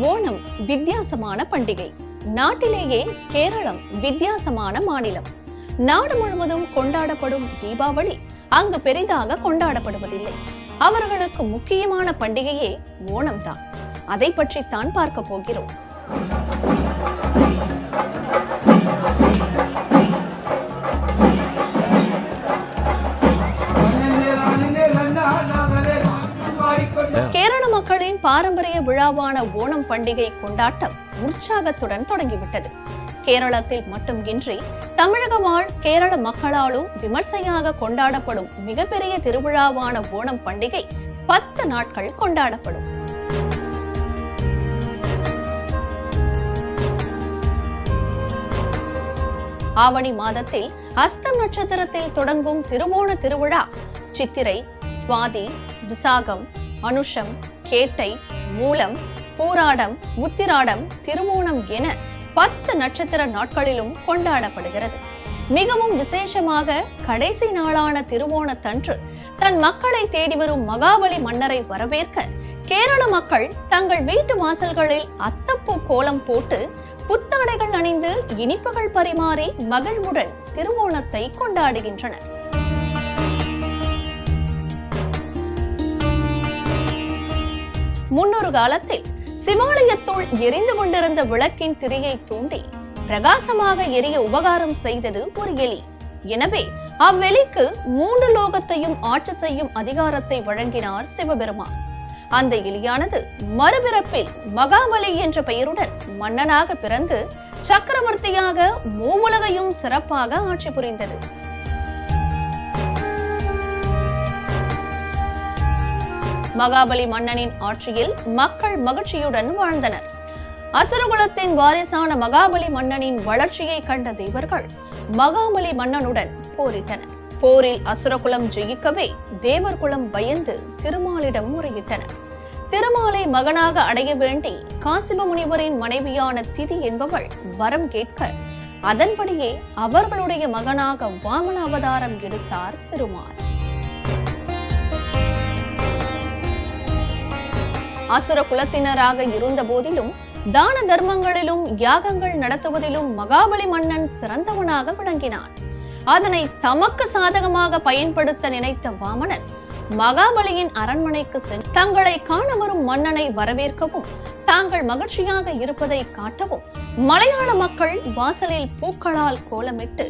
ஓணம் வித்தியாசமான பண்டிகை. நாட்டிலேயே கேரளம் வித்தியாசமான மாநிலம். நாடு முழுவதும் கொண்டாடப்படும் தீபாவளி அங்கு பெரிதாக கொண்டாடப்படுவதில்லை. அவர்களுக்கு முக்கியமான பண்டிகையே ஓணம் தான் அதை பற்றித்தான் பார்க்க போகிறோம். மக்களின் பாரம்பரிய விழாவான ஓணம் பண்டிகை கொண்டாட்டம் உற்சாகத்துடன் தொடங்கிவிட்டது. கேரளத்தில் மட்டுமின்றி தமிழக வாழ் கேரள மக்களாலும் விமர்சையாக கொண்டாடப்படும் மிகப்பெரிய திருவிழாவான ஓணம் பண்டிகை பத்து நாட்கள் கொண்டாடப்படும். ஆவணி மாதத்தில் அஸ்தம் நட்சத்திரத்தில் தொடங்கும் திருவோண திருவிழா சித்திரை சுவாதி விசாகம் அனுஷம் கேட்டை மூலம் பூராடம் உத்திராடம் திருவோணம் என பத்து நட்சத்திர நாட்களிலும் கொண்டாடப்படுகிறது. மிகவும் விசேஷமாக கடைசி நாளான திருவோணத்தன்று தன் மக்களை தேடி வரும் மகாபலி மன்னரை வரவேற்க கேரள மக்கள் தங்கள் வீட்டு வாசல்களில் அத்தப்பூ கோலம் போட்டு புத்தாடைகள் அணிந்து இனிப்புகள் பரிமாறி மகிழ்வுடன் திருவோணத்தை கொண்டாடுகின்றனர். முன்னொரு காலத்தில் சிவாலயத்துள் எரிந்து கொண்டிருந்த விளக்கின் திரியை தூண்டி பிரகாசமாக எரிய உபகாரம் செய்தது ஒரு எலி. எனவே அவ்வெளிக்கு மூன்று லோகத்தையும் ஆட்சி செய்யும் அதிகாரத்தை வழங்கினார் சிவபெருமான். அந்த எலியானது மறுபிறப்பில் மகாபலி என்ற பெயருடன் மன்னனாக பிறந்து சக்கரவர்த்தியாக மூவுலகையும் சிறப்பாக ஆட்சி புரிந்தது. மகாபலி மன்னனின் ஆட்சியில் மக்கள் மகிழ்ச்சியுடன் வாழ்ந்தனர். அசுரகுலத்தின் வாரிசான மகாபலி மன்னனின் வளர்ச்சியை கண்ட தேவர்கள் மகாபலி மன்னனுடன் போரிட்டனர். போரில் அசுரகுலம் ஜெயிக்கவே தேவர்குலம் பயந்து திருமாலிடம் முறையிட்டனர். திருமாலை மகனாக அடைய வேண்டி காசிப முனிவரின் மனைவியான திதி என்பவள் வரம் கேட்க அதன்படியே அவர்களுடைய மகனாக வாமன அவதாரம் எடுத்தார் திருமால். அசுர குலத்தினராக இருந்த போதிலும் தான தர்மங்களிலும் யாகங்கள் நடத்துவதிலும் மகாபலி மன்னன் சிறந்தவனாக விளங்கினான். அதனை தமக்கு சாதகமாக பயன்படுத்த நினைத்த வாமனன் மகாபலியின் அரண்மனைக்கு சென்று தங்களை காண வரும் மன்னனை வரவேற்கவும் தாங்கள் மகிழ்ச்சியாக இருப்பதை காட்டவும் மலையாள மக்கள் வாசலில் பூக்களால் கோலமிட்டு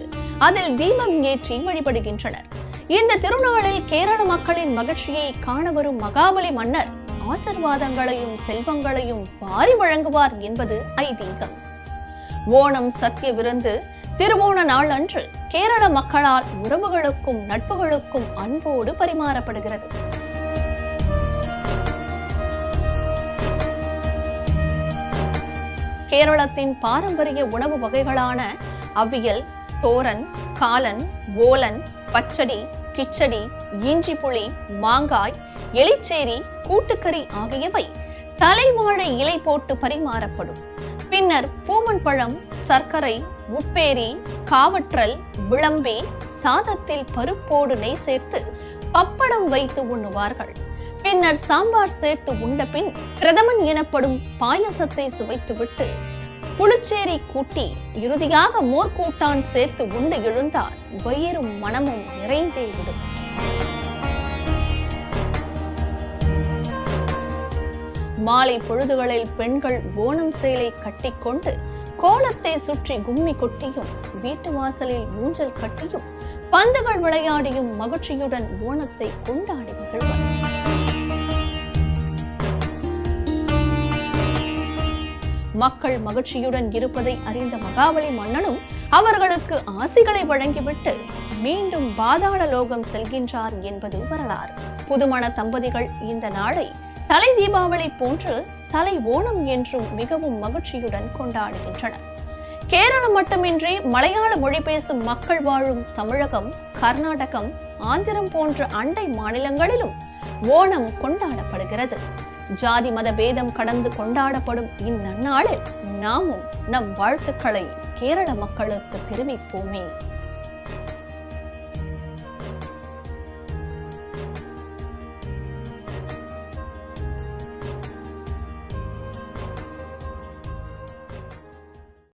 அதில் தீபம் ஏற்றி வழிபடுகின்றனர். இந்த திருநாளில் கேரள மக்களின் மகிழ்ச்சியை காண வரும் மகாபலி மன்னர் ஆசிர்வாதங்களையும் செல்வங்களையும் பாரி வழங்குவார் என்பது ஐதீகம். ஓணம் சத்திய விருந்து திருவோண நாள் அன்று கேரள மக்களால் உறவுகளுக்கும் நட்புகளுக்கும் அன்போடு பரிமாறப்படுகிறது. கேரளத்தின் பாரம்பரிய உணவு வகைகளான அவியல் தோரன் காலன் ஓலன் பச்சடி கிச்சடி இஞ்சி புளி மாங்காய் எலிச்சேரி கூட்டுக்கறி ஆகியவை தலைவாழை இலை போட்டு பரிமாறப்படும். பின்னர் பூமன் பழம் சர்க்கரை உப்பேரி காவற்றல் விளம்பி சாதத்தில் பருப்போடு நெய் சேர்த்து பப்படம் வைத்து உண்ணுவார்கள். பின்னர் சாம்பார் சேர்த்து உண்ட பின் பிரதமன் எனப்படும் பாயசத்தை சுவைத்துவிட்டு புளிச்சேரி கூட்டி இறுதியாக மோர்கூட்டான் சேர்த்து உண்டு எழுந்தால் வயிறும் மனமும் நிறைந்தே விடும். மாலை பொழுதுகளில் பெண்கள் ஓணம் சேலை கட்டிக்கொண்டு கோலத்தை சுற்றி கும்மி கொட்டியும் வீட்டு வாசலில் ஊஞ்சல் கட்டியும் பந்துகள் விளையாடியும் மகிழ்ச்சியுடன் ஓணத்தை கொண்டாடி மகிழ்வர். மக்கள் மகிழ்ச்சியுடன் இருப்பதை அறிந்த மகாபலி மன்னனும் அவர்களுக்கு ஆசிகளை வழங்கிவிட்டு மீண்டும் பாதாள லோகம் செல்கின்றார் என்பது வரலாறு. புதுமண தம்பதிகள் இந்த நாளை தலை தீபாவளி போன்று தலை ஓணம் என்றும் மிகவும் மகிழ்ச்சியுடன் கொண்டாடுகின்றனர் கேரளம் மட்டுமின்றி மலையாள மொழி பேசும் மக்கள் வாழும் தமிழகம் கர்நாடகம் ஆந்திரம் போன்ற அண்டை மாநிலங்களிலும் ஓணம் கொண்டாடப்படுகிறது. ஜாதி மத பேதம் கடந்து கொண்டாடப்படும் இந்நன்னாளில் நாமும் நம் வாழ்த்துக்களை கேரள மக்களுக்கு தெரிவிப்போமே.